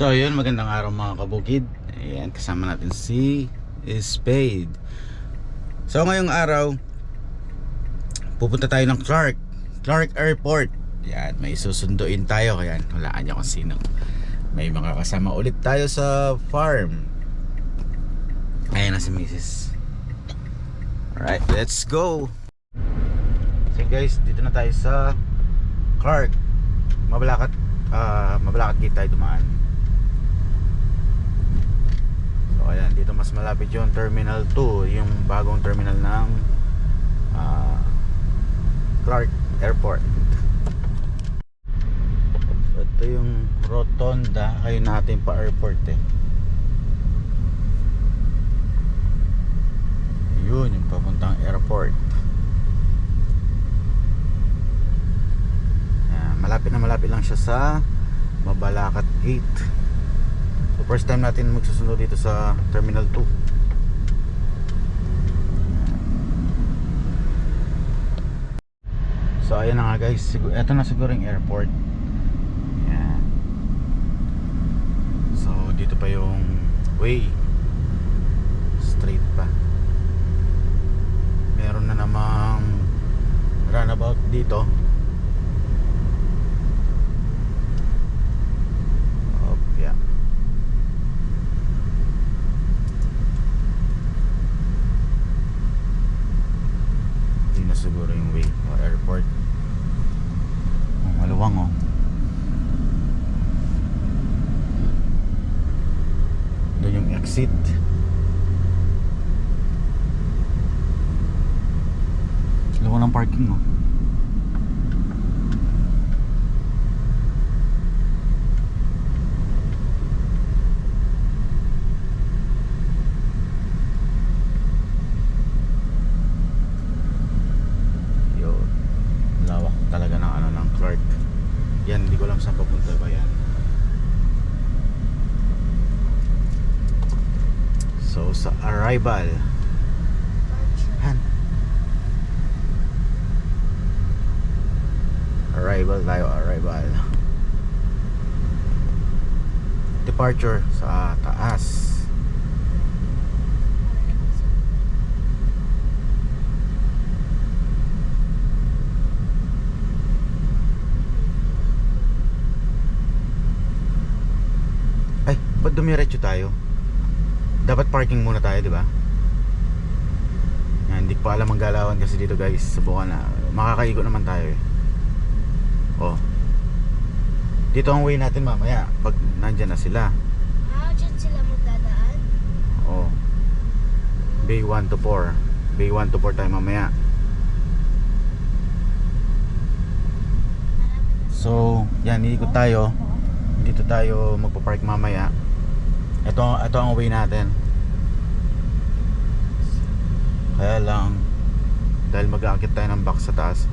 So yun, magandang araw mga kabukid. Ayan, kasama natin si Spade. So ngayong araw Pupunta tayo ng Clark Clark Airport. Yan, may susunduin tayo Kaya walaan niyo kung sino. May mga kasama ulit tayo sa farm. Ayan na si Mrs. Alright, let's go! So guys, dito na tayo sa Clark. Mabalakat ah Mabalakat gate tayo dumaan So ayan, dito mas malapit yung Terminal 2 Yung bagong terminal ng ah, Clark Airport. So ito yung rotonda Kayo natin pa airport eh. Yun, yung papuntang airport. Ayan, Malapit na malapit lang siya sa Mabalakat Gate So first time natin magsusundo dito sa Terminal 2 So ayan na nga guys, Sigur ito na siguro yung airport. Ayan. So dito pa yung way. Straight pa. Meron na namang runabout dito Opya Hindi na siguro yung way o airport oh, Maluwang oh Doon yung exit Luwang ng parking oh Yun. Lawak talaga ng ano ng Clark. Yan, hindi ko alam saan papunta ba yan. So sa arrival. Han. Arrival tayo, arrival. Departure sa taas. Ay, ba't dumiretso tayo? Dapat parking muna tayo, di ba? Yan, hindi ko pa alam ang galawan kasi dito guys. Subukan na. Makakaigo naman tayo eh. Oh. Dito ang way natin mamaya. Pag nandyan na sila. Ah, dyan sila magdadaan? Oh. Bay 1 to 4. Bay 1 to 4 tayo mamaya. So, yan, iikot tayo. Dito tayo magpa-park mamaya. Ito, ito ang way natin. Kaya lang, dahil mag-aakit tayo ng box sa taas,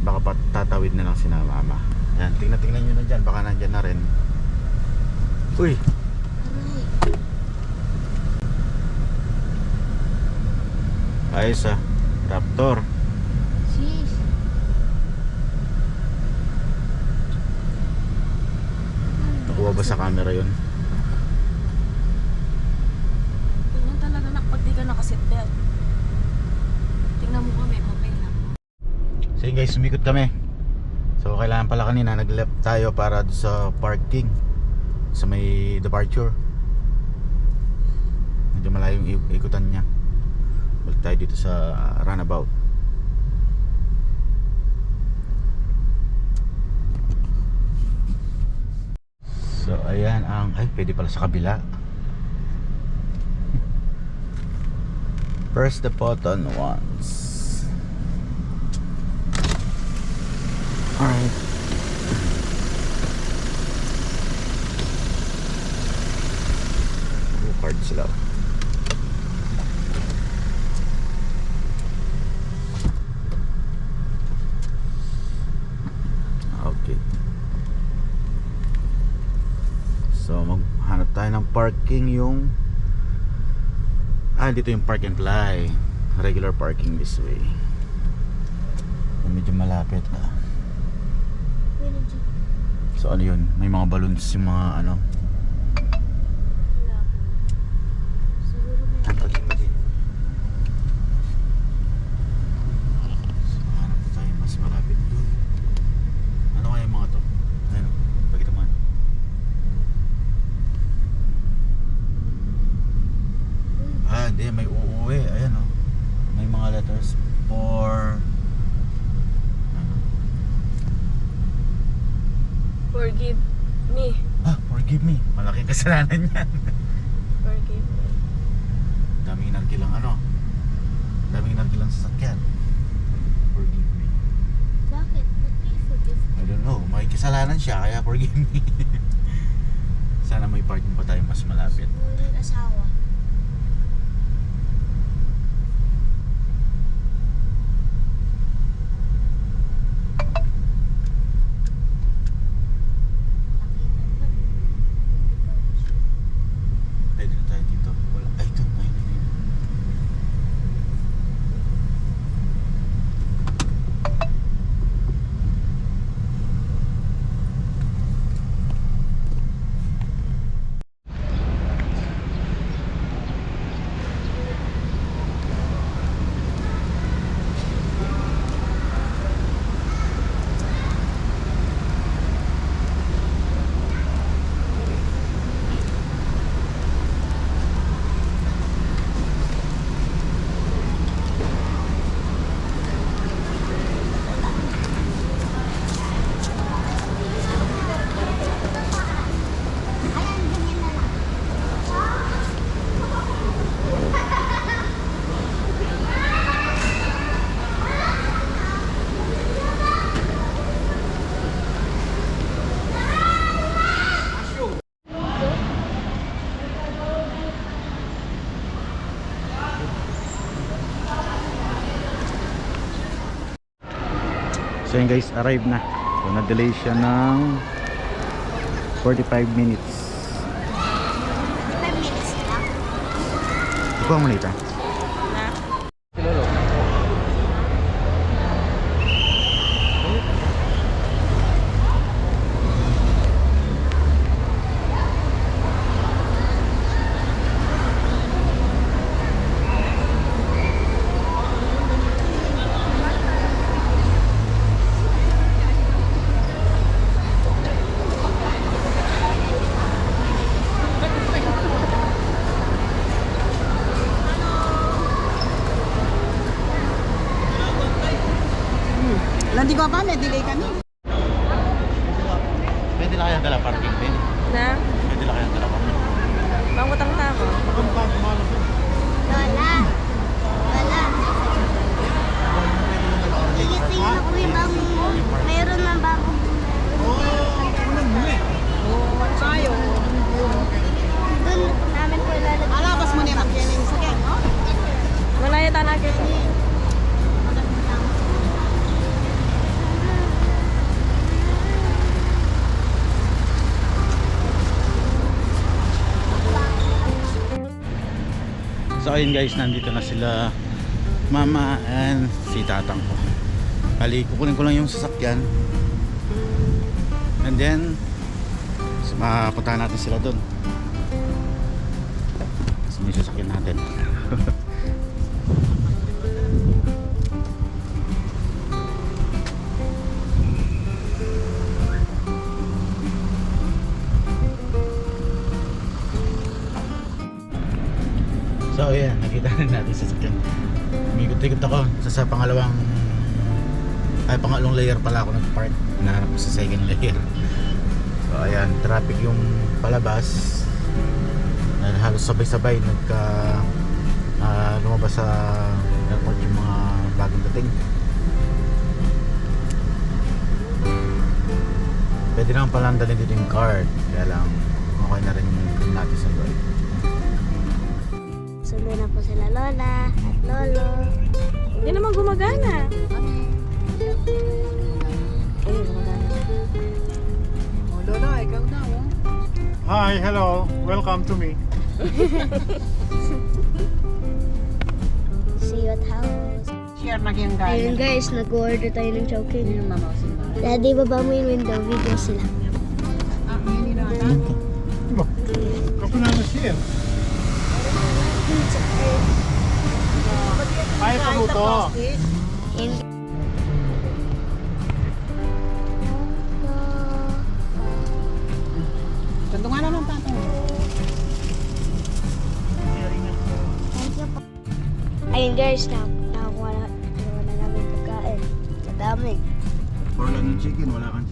baka patatawid na lang si mama. Yan, tingnan tingnan nyo na dyan, baka nandyan na rin. Uy, ayos ah. Raptor. Sis. Nakuha ba sa camera yun? Ganyan talaga nak pag di ka nakaseatbelt. Tingnan mo kami, okay lang. So yun guys, sumikot kami. So kailangan pala kanina nag-left tayo para sa parking sa may departure. Medyo malayo yung ik- ikutan niya. Balik tayo dito sa runabout. So ayan ang ay pwede pala sa kabila. Press the button once. Alright. Card sila. Okay. So maghanap tayo ng parking yung Ah, dito yung park and fly. Regular parking this way. Medyo malapit na. So ano yun, may mga balloons yung mga ano me. Malaking kasalanan yan. Forgive me. Daming narkilang ano. Daming narkilang sasakyan. Forgive me. Bakit? Ba't may forgive? I don't know. May kasalanan siya kaya forgive me. Sana may parking pa tayo mas malapit. Ngunit asawa. Nakita mo ba? Pwede na tayo dito. Wala. Ay, ito. Ayun, ayun, ayun. Ayan, ganyan na lang. So yun guys, arrive na. So na-delay siya ng 45 minutes. 5 minutes na lang. Ikaw mo nito. Landi ko pa, may delay kami. Pwede na kaya dala parking pin. Na? Pwede na kaya dala parking. Pangutang na ako. Lola. Lola. Tigitingin ako yung bagong mo. Mayroon ng bagong Tayo. Ayun guys, nandito na sila mama and si tatang ko. Kali, kukunin ko lang yung sasakyan. And then, so, natin sila doon. Kasi may sasakyan natin. So ayan, nakita na natin sa sasakyan. Umikot-ikot ako sa, sa pangalawang ay pangalong layer pala ako nag-park. Hinahanap ko sa second layer. So ayan, traffic yung palabas. Na halos sabay-sabay nagka ah, lumabas sa airport yung mga bagong dating. Pwede naman pala dalhin dito yung card. Kaya lang, okay na rin yung natin sa loob. Sunod na po sila Lola at Lolo. Hindi naman gumagana. Ay, gumagana. Oh, Lolo, ikaw na, oh. Hi, hello. Welcome to me. See you at house. Share na kayong Ayun guys, nag-order tayo ng chowking. Yung mama ko sila. Daddy, baba mo yung window. Video sila. Ah, yun na ata. Kako namin share. Ay, paluto. In Tandungan na ng tatang. Ayun guys, na nakakuha na, nakuha na namin pagkain. Madami. For lang yung chicken, wala kang chicken.